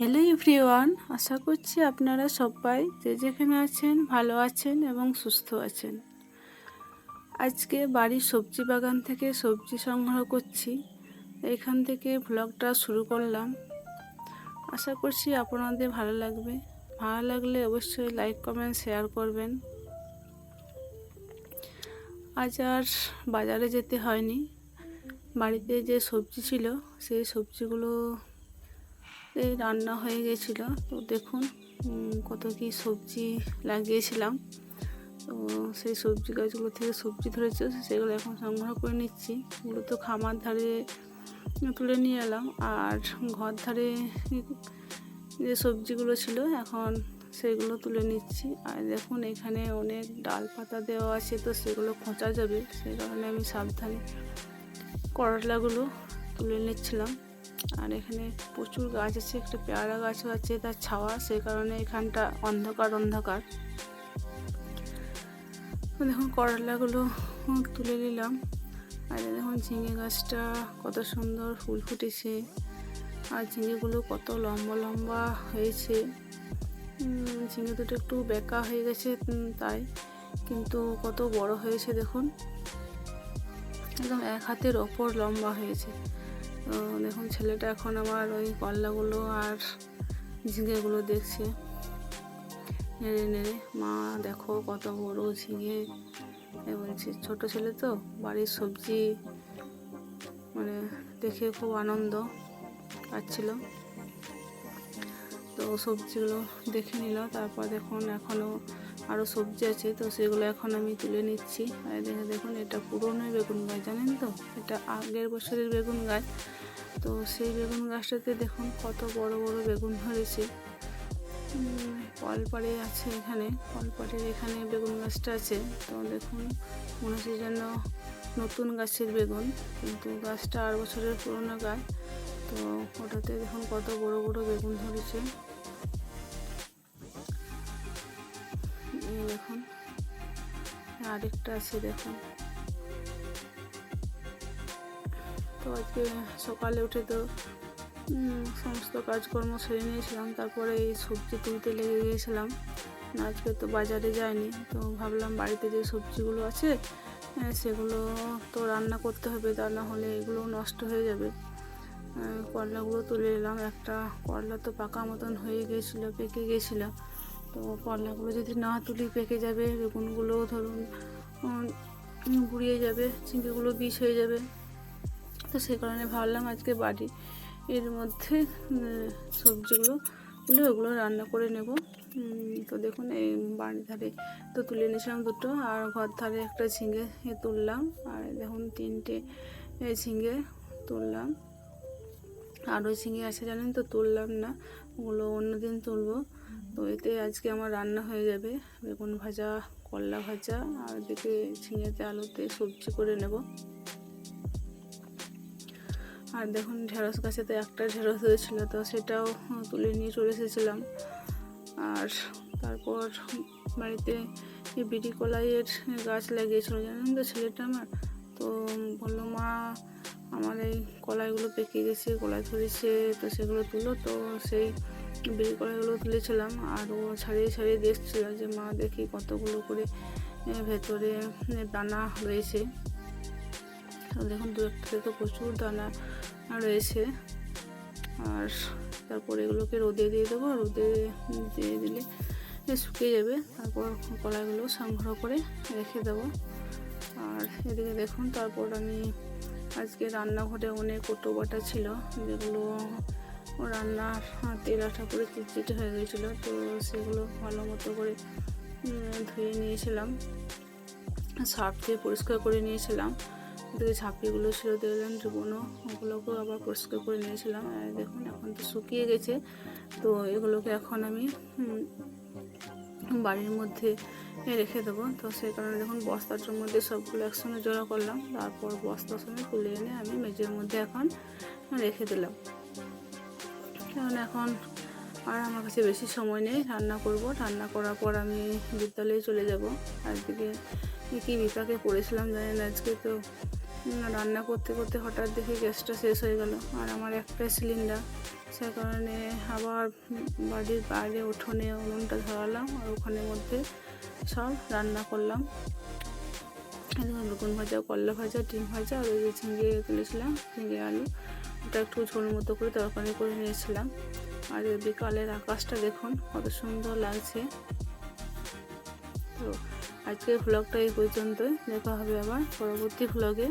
Hello everyone আশা করছি আপনারা সবাই যে যেখানে আছেন ভালো আছেন এবং সুস্থ আছেন। আজকে বাড়ির সবজি বাগান থেকে সবজি সংগ্রহ করছি। এখান থেকে ভ্লগটা শুরু করলাম। আশা করছি আপনাদের ভালো লাগবে। ভালো লাগলে অবশ্যই লাইক কমেন্ট শেয়ার করবেন। আজ আর বাজারে যেতে হয়নি। বাড়িতে যে সবজি ছিল, সেই সবজিগুলো এই রান্না হয়ে গেছিল। তো দেখুন কত কি সবজি লাগিয়েছিলাম। তো সেই সবজি গাছগুলো থেকে সবজি ধরেছে, সেগুলো এখন সংগ্রহ করে নিচ্ছি। ওগুলো তো খামার ধারে তুলে নিয়ে এলাম। আর ঘর ধারে যে সবজিগুলো ছিল, এখন সেগুলো তুলে নিচ্ছি। আর দেখুন, এখানে অনেক ডাল পাতা দেওয়া আছে, তো সেগুলো খোঁচা যাবে। সেই কারণে আমি সাবধানে করলাগুলো তুলে নিচ্ছিলাম। আর এখানে প্রচুর গাছ আছে, একটা পেয়ারা গাছও আছে, তার ছাওয়া, সেই কারণে এখানটা অন্ধকার অন্ধকার। দেখুন, করলাগুলো তুলে নিলাম। আর দেখুন, ঝিঙে গাছটা কত সুন্দর ফুল ফুটেছে। আর ঝিঙেগুলো কত লম্বা লম্বা হয়েছে। ঝিঙে দুটো একটু বেঁকা হয়ে গেছে তাই। কিন্তু কত বড় হয়েছে, দেখুন। একদম এক হাতের ওপর লম্বা হয়েছে। তো দেখুন, ছেলেটা এখন আমার ওই কল্লাগুলো আর ঝিঙেগুলো দেখছে। নেড়ে নেড়ে, মা, দেখো কত বড় ঝিঙে। বলছে, ছোট ছেলে তো, বাড়ির সবজি মানে দেখে খুব আনন্দ পাচ্ছিল। তো সবজিগুলো দেখে নিল, তারপর দেখুন, এখনও আরও সবজি আছে, তো সেগুলো এখন আমি তুলে নিচ্ছি। আর দেখে দেখুন, এটা পুরনো বেগুন গাছ, জানেন তো? এটা আগের বছরের বেগুন গাছ। তো সেই বেগুন গাছটাতে দেখুন কত বড় বড় বেগুন ধরেছে। কলপাড়ে আছে এখানে, কলপাড়ের এখানে বেগুন গাছটা আছে। তো দেখুন, মনে হচ্ছে যেন নতুন গাছের বেগুন, কিন্তু গাছটা আট বছরের পুরনো গাছ। তো ওটাতে দেখুন কত বড় বড় বেগুন ধরেছে। দেখুন। আরেকটা আছে, দেখুন। তো আজকে সকালে উঠে তো সমস্ত কাজকর্ম সেরে নিয়েছিলাম, তারপরে এই সবজি তুলতে লেগে গিয়েছিলাম। আজকে তো বাজারে যাইনি, তো ভাবলাম বাড়িতে যে সবজিগুলো আছে সেগুলো তো রান্না করতে হবে, তা না হলে এগুলো নষ্ট হয়ে যাবে। করলাগুলো তুলে এলাম একটা করলা তো পাকা মতন হয়ে গিয়েছিল, পেকে গিয়েছিল। তো করলাগুলো যদি না তুলি পেকে যাবে, বেগুনগুলো ধরুন গুঁড়িয়ে যাবে চিংড়িগুলো বিষ হয়ে যাবে। তো সেই কারণে ভাবলাম আজকে বাড়ি এর মধ্যে সবজিগুলো তুলে ওগুলো রান্না করে নেব। তো দেখুন এই বাড়ির ধারে তো তুলে নিয়েছিলাম দুটো, আর ঘর ধারে একটা ঝিঙে তুললাম, আর দেখুন তিনটে ঝিঙে তুললাম। আরও ঝিঙে আছে জানেন তো তুললাম না, ওগুলো অন্যদিন তুলবো। তো এতে আজকে আমার রান্না হয়ে যাবে, বেগুন ভাজা, করলা ভাজা, আর এদিকে ঝিঙেতে আলুতে সবজি করে নেব। আর দেখুন ঢেঁড়স গাছে তো একটা ঢেঁড়স হয়েছিল, তো সেটাও তুলে নিয়ে চলে এসেছিলাম। আর তারপর বাড়িতে এই বিড়ি কলাইয়ের গাছ লাগিয়েছিল, জানেন তো ছেলেটা আমার? তো বলল, মা আমার এই কলাইগুলো পেকে গেছে কলাই ধরেছে তো সেগুলো তুলো, তো সেই বিড়ি কলাইগুলো তুলেছিলাম আর ও ছাড়িয়ে ছাড়িয়ে দেখছিল যে মা দেখি কতগুলো করে ভেতরে দানা রয়েছে। দেখুন, দু একটাতে তো প্রচুর দানা রয়েছে। আর তারপর এগুলোকে রোদে দিয়ে দেবো, রোদে দিয়ে দিলে শুকিয়ে যাবে। তারপর কলাইগুলো সংগ্রহ করে রেখে দেবো। আর এদিকে দেখুন, তারপর আমি আজকে রান্নাঘরে অনেক কোটো বাটা ছিল, যেগুলো রান্নার তেল আঠা করে চিটচিটে হয়ে গেছিল, তো সেগুলো ভালো মতো করে ধুয়ে নিয়েছিলাম। সার্ফ দিয়ে পরিষ্কার করে নিয়েছিলাম। ওদিকে ঝাঁপিগুলো ছিল দেখলেন জীবনও ওগুলোকেও আবার পরিষ্কার করে নিয়েছিলাম। দেখুন, এখন তো শুকিয়ে গেছে, তো এগুলোকে এখন আমি বাড়ির মধ্যে রেখে দেবো। তো সেই কারণে দেখুন বস্তাটার মধ্যে সবগুলো একসঙ্গে জড়ো করলাম, তারপর বস্তার সঙ্গে তুলে এনে আমি মেঝের মধ্যে এখন রেখে দিলাম। কারণ এখন আর আমার কাছে বেশি সময় নেই, রান্না করব। রান্না করার পর আমি বিদ্যালয়ে চলে যাব। আজকে কী বিপাকে পড়েছিলাম জানেন আজকে তো রান্না করতে করতে হঠাৎ দেখি গ্যাসটা শেষ হয়ে গেল। আর আমার একটা সিলিন্ডার সে কারণে আবার বাড়ির বাইরে উঠোনে উনুনটা ধরালাম আর ওখানের মধ্যে সব রান্না করলাম। বেগুন ভাজা করলা ভাজা, ডিম ভাজা আর ওই যে ঝিঙে তুলেছিলাম ঝিঙে আলু। ওটা একটু ঝোল মতো করে তরকারি করে নিয়েছিলাম। আর বিকালের আকাশটা দেখুন, কত সুন্দর লাগছে। তো আজকের ভ্লগটা এই পর্যন্তই। দেখা হবে আবার পরবর্তী ভ্লগে